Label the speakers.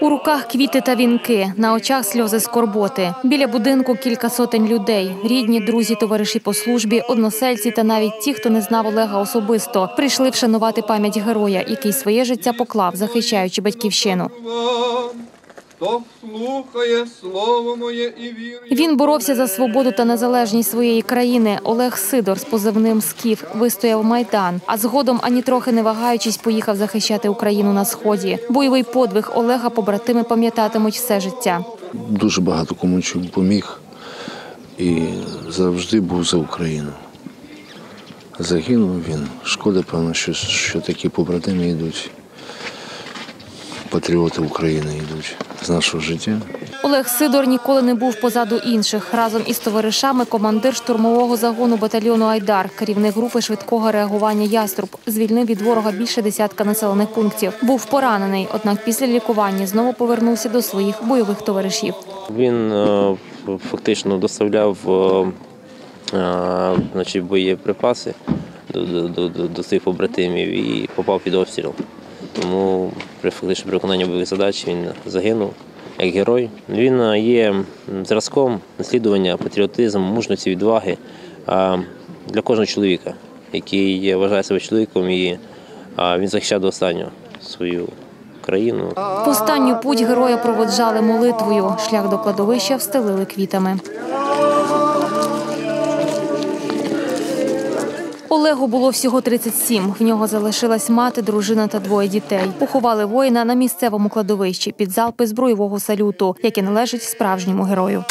Speaker 1: У руках квіти та вінки, на очах сльози скорботи. Біля будинку кілька сотень людей. Рідні, друзі, товариші по службі, односельці та навіть ті, хто не знав Олега особисто, прийшли вшанувати пам'ять героя, який своє життя поклав, захищаючи батьківщину.
Speaker 2: Хто слухає слово моє і вірує.
Speaker 1: Він боровся за свободу та незалежність своєї країни. Олег Сидор з позивним Скіф вистояв майдан, а згодом ані трохи не вагаючись поїхав захищати Україну на сході. Бойовий подвиг Олега побратими пам'ятатимуть все життя.
Speaker 3: дуже багато кому чим поміг і завжди був за Україну. Загинув він. Шкода, певно, що, що такі побратими йдуть. Патріоти України йдуть з нашого життя.
Speaker 1: Олег Сидор ніколи не був позаду інших. Разом із товаришами командир штурмового загону батальйону Айдар, керівник групи швидкого реагування Яструб, звільнив від ворога більше десятка населених пунктів. Був поранений, однак після лікування знову повернувся до своїх бойових товаришів.
Speaker 4: Він е, фактично доставляв е, е, значить, боєприпаси до, до, до, до, до своїх побратимів і попав під обстріл. Тому при фактично виконанні бойових задач він загинув як герой. Він є зразком наслідування патріотизму, мужності, відваги для кожного чоловіка, який вважає себе чоловіком і він захищав до останнього свою країну.
Speaker 1: В останню путь героя проводжали молитвою. Шлях до кладовища встелили квітами. Олегу було всього 37. В нього залишилась мати, дружина та двоє дітей. Поховали воїна на місцевому кладовищі під залпи збройового салюту, яке належить справжньому герою.